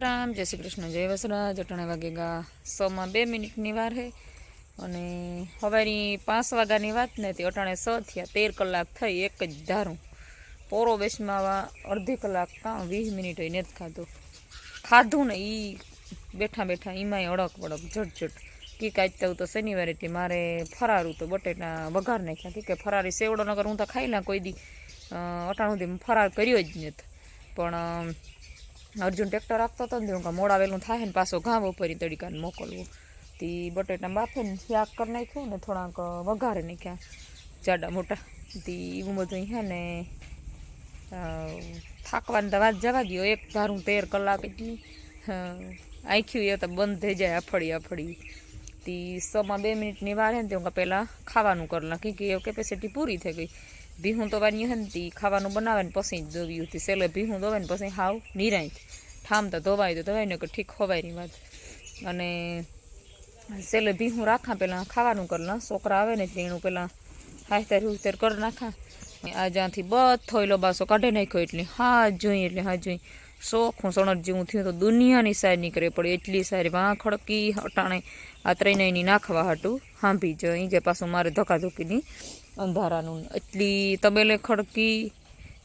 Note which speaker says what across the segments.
Speaker 1: રામ, જય શ્રી કૃષ્ણ, જય વસરાજ, અટાણે વાગે ગા સોમાં બે મિનિટની વાર હે. અને હવેની પાંચ વાગ્યાની વાત ને તે અટાણે સ થયા, તેર કલાક થઈ, એક જ ધારું. પોરો બેસમાં અડધી કલાક કાં વીસ મિનિટ હોય નથી ખાધું. ખાધું ને એ બેઠા બેઠા એમાંય અડક વડક ઝટઝટ કી કાચતા તો શનિવારે એટલે મારે ફરારું તો બટેટા વઘાર નાખ્યા. કે ફરારી સેવડો નગર હું તો ખાઈ ના કોઈ દી. અટાણું ફરાર કર્યો જ નથી. પણ અર્જુન ટ્રેક્ટર આપતો હતો ને હું મોડા વેલું થાય ને પાછો ઘાવ ઉપર તડીકાને મોકલવું. તે બટેટા બાફે ને શાક કરી નાખ્યું ને થોડાક વઘારે નાખ્યા, જાડા મોટા. તે એવું બધું હે ને થાકવાની તો વાત જવા દો એક ધારું તેર કલાક એટલી આંખ્યું એ તો બંધ થઈ જાય અફળી અફળી તી સમાં બે મિનિટની વાર હે ને તે પહેલાં ખાવાનું કરી નાખી, કે એ કેપેસિટી પૂરી થઈ ગઈ. ભીહું તો વાની હતી, ખાવાનું બનાવે ને પછી જ દોવ્યું હતી સેલે ભીહું દોવે ને પછી હાવ નિરાય ઠામતા ધોવાય તો ધોવાય ને કે ઠીક ખોવાયની વાત. અને સેલે ભીહું રાખા પહેલાં ખાવાનું કરલા છોકરા આવે ને એટલે એનું પહેલાં હાથેર હુતેર કરી નાખા. આ જ્યાંથી બધો લો બાસો કાઢી નાખ્યો એટલે હા જોઈ, એટલે હા જોઈ. શોખું સણટ જેવું થયું તો દુનિયાની સારી નીકળે પડે એટલી સારી વાં ખડકી અટાણે આ ત્રણેયની નાખવા હતું હાંભી જ. અહીં કે પાછું મારે ધક્કાધુકીની અંધારાનું. એટલી તબેલે ખડકી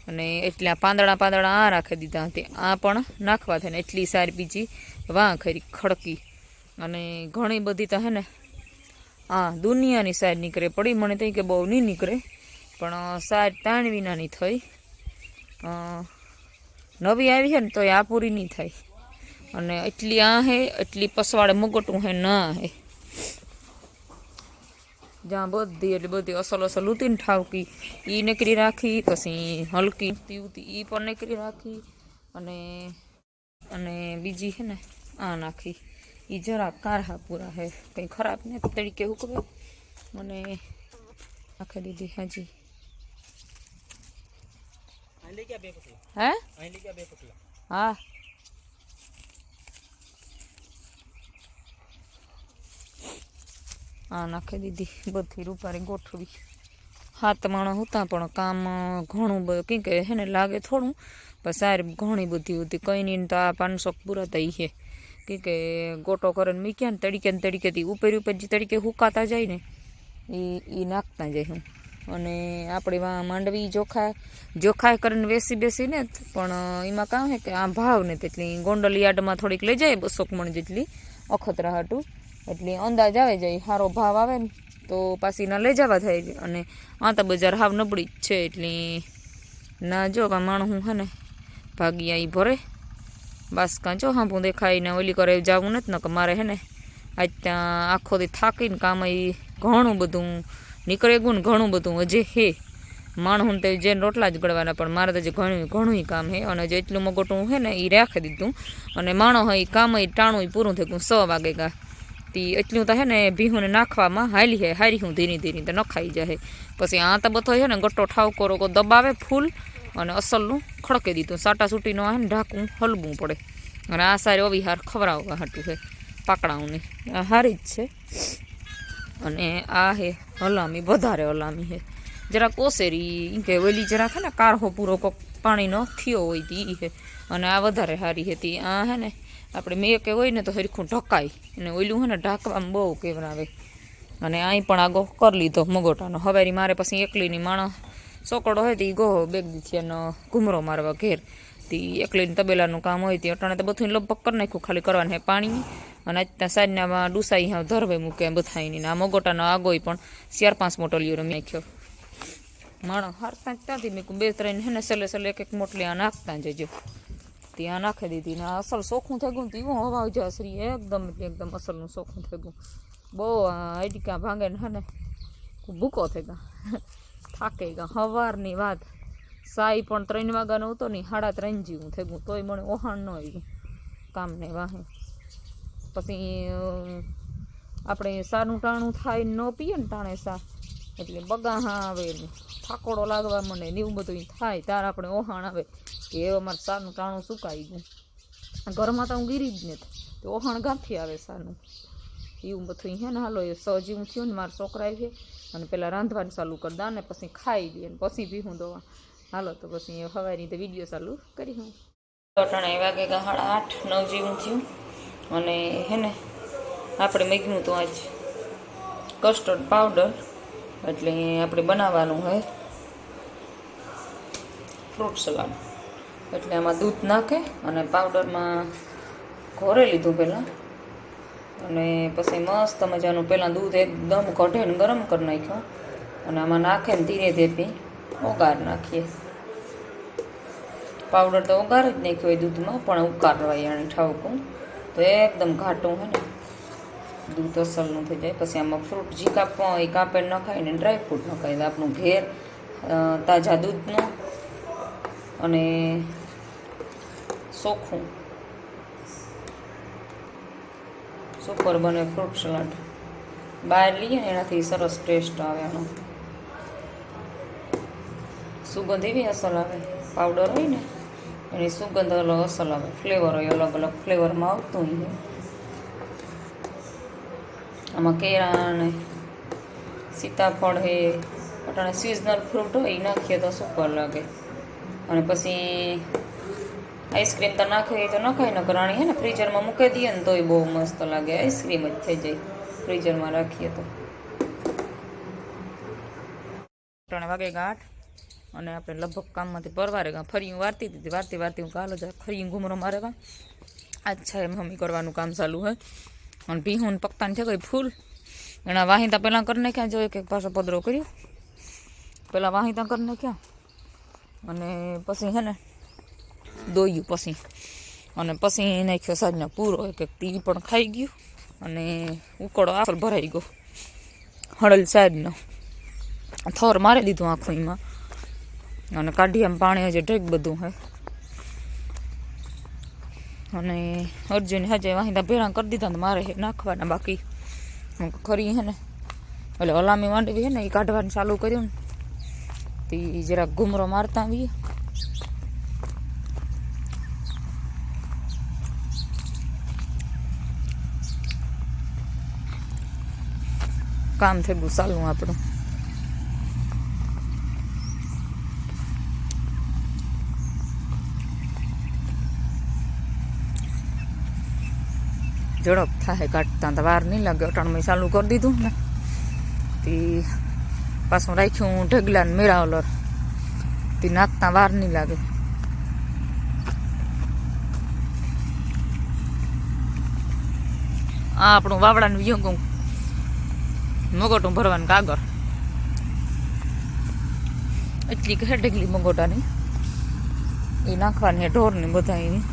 Speaker 1: અને એટલા પાંદડા પાંદડા આ રાખી દીધા તે. આ પણ નાખવા થાય ને એટલી સારી બીજી વાં ખરી ખડકી. અને ઘણી બધી તો હે ને, આ દુનિયાની સાર નીકળે. પડી મને થઈ કે બહુ નહીં નીકળે, પણ સાર તાણ વિનાની થઈ. નવી આવી છે ને તો આ પૂરી નહીં થાય. અને એટલી આ હે, એટલી પસવાડે મુગટું હે ના હે. જ્યાં બધી એટલે બધી અસલ અસલ ઉતીને ઠાવકી એ નીકળી રાખી પછી હલકી ઉતી એ પણ નીકળી રાખી અને અને બીજી છે ને આ નાખી એ જરા કારહા પૂરા હે કંઈ ખરાબ ને તરીકે હુકવે અને નાખી દીધી હાજી હે હા આ નાખી દીધી, બધી રૂપારી ગોઠવી. હાથ માણસ હતા પણ કામ ઘણું બધું કંઈ કે હે ને લાગે થોડું, પણ સારી ઘણી બધી હતી. કંઈ નહીં, તો આ પાંચસો પૂરા થઈ છે. કે કે ગોટો કરીને મૂક્યા ને તડીકે ને તડીકેથી ઉપર ઉપર જે તડીકે હુકાતા જાય ને, એ એ નાખતા જાય હું અને આપણે માંડવી જોખા, જોખાય કરીને બેસી બેસીને પણ એમાં કામ છે કે આ ભાવ ને તેટલી ગોંડલ યાર્ડમાં થોડીક લઈ જાય બસો મણ જેટલી, અખતરા હાટું. એટલે અંદાજ આવે જાય સારો ભાવ આવે ને, તો પાસીના લઈ જવા થાય છે. અને આ તો બજાર હાવ નબળી જ છે, એટલે ના જો માણસ હું હે ને આવી ભરે. બસ કાં જો હાંભું દેખાઈને ઓલી કરે જવું નથી ને કે મારે હે ને, આજ ત્યાં આખો દી થાકીને કામ એ ઘણું બધું નીકળે ને ઘણું બધું હજે હે. માણસ તે જેને રોટલા જ ગળવાના, પણ મારે તો જે ઘણું ઘણું કામ હે. અને જે એટલું મગોટું હે ને એ રાખી દીધું. અને માણસ એ કામ એ ટાણું પૂરું થઈ ગયું, સો વાગે ગા. તી. એટલું તો હે ને ભીહુંને નાખવામાં હાલી હે, હારી હું ધીરી ધીરે, તો નખાઈ જાય પછી આ તો બધો છે ને ગટ્ટો ઠાવકો રોકો દબાવે ફૂલ અને અસલનું ખડકે દીધું. સાટા સૂટીનું આ ને ઢાંકવું હલવું પડે. અને આ સારી અવિહાર ખવડાવવા હાટું છે પાકડાઓની. આ હારી જ છે. અને આ હે હલામી, વધારે હલામી હે. જરા કોસેરી કે ઓલી જરા છે ને કારહો પૂરો કોક પાણીનો થયો હોય તી હે. અને આ વધારે સારી હતી આ હે ને આપણે મેં કે હોય ને તો હરખું ઢકાય. અને ઓલું હોય ને ઢાંકવામાં બહુ કેવરાવે. અને અહીં પણ આગો કરી લીધો મગોટાનો. હવેરી મારે પછી એકલીની માણસ સોકડો હોય તો એ બેગ દીધી એનો ઘૂમરો મારવા ઘેર. તે એકલીને તબેલાનું કામ હોય તે અટાણે તો બધું લગભગ કરી નાખ્યું ખાલી કરવાનું હે પાણી અને આજ ત્યાં સાંજનામાં ડુસાઈ હા ધરવે મૂકે બધાની આ મગોટાનો આગોય પણ ચાર પાંચ મોટલીઓ રમી નાખ્યો. માણસ હાર જ ત્યાંથી મેં બે ત્રણ હે ને સલે સલે એક એક મોટલી આ નાખતા જજો. ત્યાં નાખી દીધી ને અસલ ચોખ્ખું થઈ ગયું એવું હવા જશ્રી એકદમ એકદમ અસલનું ચોખ્ખું થઈ ગયું. બહુ અડકા ભાંગે ને હને ભૂકો થઈ ગયા. થાકે ગયા. સવારની વાત. સાઈ પણ ત્રણ વાગ્યાનો હતો ને, સાડા ત્રણ જેવું થઈ ગયું. તોય મને ઓહાણ ન આવ્યું કામને વાહે. પછી આપણે સારું ટાણું થાય ન પીએ ને ટાણે સા, એટલે બગાહા આવે થાકોડો લાગવા મને ને એવું બધું થાય. ત્યારે આપણે ઓહાણ આવે. કે એ અમારે સાનું ટાણું સુકાઈ ગયું. ઘરમાં તો હું ગીરી જ નથી. તો ઓહાણ ગાંથી આવે સાનું. એવું બધું હે ને હાલો, એ સજીવું થયું ને મારા છોકરા છે અને પહેલાં રાંધવાનું ચાલુ કરી દા ને પછી ખાઈ દે ને પછી પીવું દવા. હાલો, તો પછી હવાની તો વીડિયો ચાલુ કરી હું. અટાણે વાગે સાડા આઠ નવ જેવું થયું. અને હે ને, આપણે મેઘનું તો આજ કસ્ટર્ડ પાવડર એટલે આપણે બનાવવાનું હોય. ફ્રૂટ સલાડ એટલે આમાં દૂધ નાખે અને પાવડરમાં ઘોરે લીધું પહેલાં. અને પછી મસ્ત મજાનું પહેલાં દૂધ એકદમ કઢે ને ગરમ કરી નાખ્યો. અને આમાં નાખે ને ધીરે ધીરે ઓગાર નાખીએ. પાવડર તો ઓગાર જ નાખ્યો હોય દૂધમાં, પણ ઉકારવા યાણી ઠાવકું. તો એકદમ ઘાટું હોય ને. દૂધ અસલનું થઈ જાય. પછી આમાં ફ્રૂટ જી કાપવા એ કાપે નખાય ને ડ્રાયફ્રૂટ નખાય. આપણું ઘેર તાજા દૂધનું અને ચોખ્ખું. સુપર બને ફ્રૂટ સલાડ. બહાર લઈએ ને એનાથી સરસ ટેસ્ટ આવે એનો. સુગંધ એવી અસલ આવે. પાવડર હોય ને, એની સુગંધ અલગ અસલ આવે. ફ્લેવર હોય અલગ અલગ ફ્લેવરમાં આવતું હોય આમાં કેરા ને સીતાફળ હે, અટાણે સિઝનલ ફ્રૂટ હોય એ નાખીએ તો સુપર લાગે. અને પછી આઈસ્ક્રીમ તો નાખીએ તો નખાય ન કરાણી હે ને ફ્રીઝરમાં મૂકી દઈએ ને તોય બહુ મસ્ત લાગે. આઈસ્ક્રીમ જ થઈ જાય. ફ્રીઝરમાં રાખીએ તો. ત્રણ વાગે ગાંઠ અને આપણે લગભગ કામમાંથી પરવારે ગયા ફરી હું વારતી હતી વારતી વારતી હું કાલો જાય ફરી ઘૂમરો મારે ગયા અચ્છા એમ મમ્મી કરવાનું કામ ચાલુ હોય અને ભીહું પકતાને છે કઈ ફૂલ. એના વાહિતા પહેલાં કરી નાખ્યા જોઈએ કે પાછો પદરો કર્યો. પહેલાં વાહિતા કરી નાખ્યા. અને પછી હે ને દોયું પછી. અને પછી નાખ્યો સાંજનો પૂરો એક ટી પણ ખાઈ ગયું અને ઉકળો આખર ભરાઈ ગયો. હળલ સાઈડનો થોર મારી દીધું આખું એમાં. અને કાઢી આમ પાણી હજી ઢેક બધું હે. અને અર્જુન હજે વાહિંદા ભેળા કરી દીધા મારે નાખવાના બાકી. ખરી હે ને. એટલે અલામી માંડવી હે ને એ કાઢવાનું ચાલુ કર્યું ને. તે જરાક ઘૂમરો મારતા આવીએ. કામ થઈ ગયું આપણું. ઝડપ થાય, કાઢતા તો વાર નહીં લાગે. અટાણમાં ચાલુ કરી દીધું ને. તે પાછું રાખ્યું ઢગલા ને મેળાવલર તે નાખતા વાર નહીં લાગે. આ આપણું વાવડાનું વિયંગું. મગોટું ભરવાનું કાગળ. એટલી કે ઢગલી મગોટાની. એ નાખવાની ઢોરની બધા એની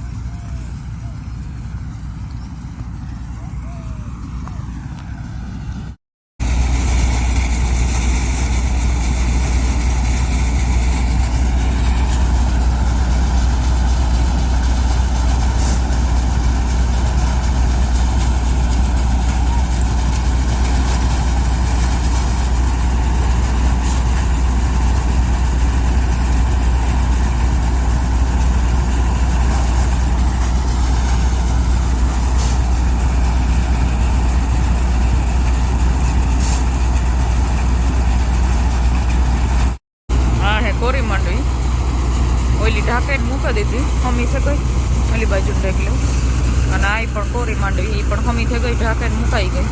Speaker 1: હા હે કોરી માંડવી ઢાંકીને મૂકી દીધી. હમી થઈ ગઈ. ઓલી બાજુ ઢેકલે. અને આ પણ કોરી માંડવી એ પણ હમી થઈ ગઈ. ઢાંકીને મુકાઈ ગઈ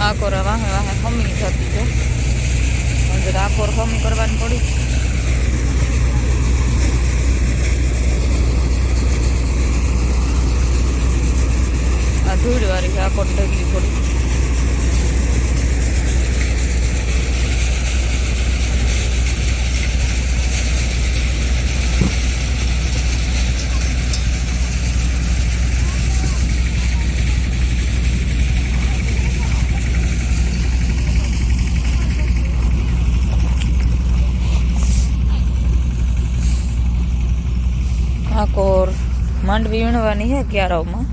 Speaker 1: આ કોર વાહે વાહે હમી થતી છે અંદર આ કોર હમી કરવાની પડી આ ધૂળ વાળી આ કોર ઢગલી પડી માંડવી વીણવાની હે ક્યારાઓમાં.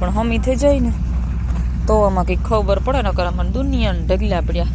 Speaker 1: પણ હમી થઈ જાય ને. તો આમાં કંઈક ખબર પડે ને કરે મને દુનિયાને ઢગલા પડ્યા.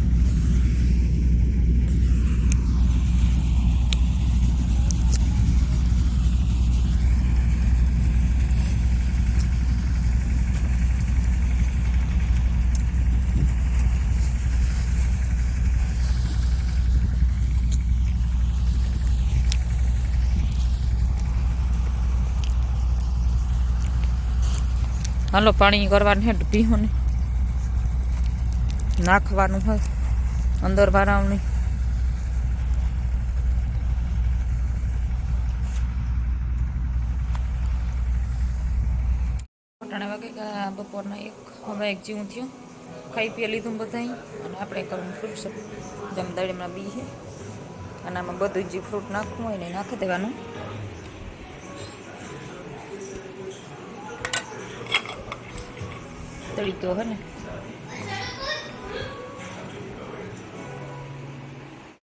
Speaker 1: હાલો, પાણી કરવાનું હે પીહો ને. નાખવાનું હોય, અંદર વારાવની અટાણે વાગે બપોરના એક, હવે એક જીવું થયું. ખાઈ પી લીધું બધાય. અને આપણે કરવું ફ્રૂટ સપ જમદાડીમાં બી છે. અને આમાં બધું જે ફ્રૂટ નાખવું હોય ને નાખી દેવાનું. તળીતો હે ને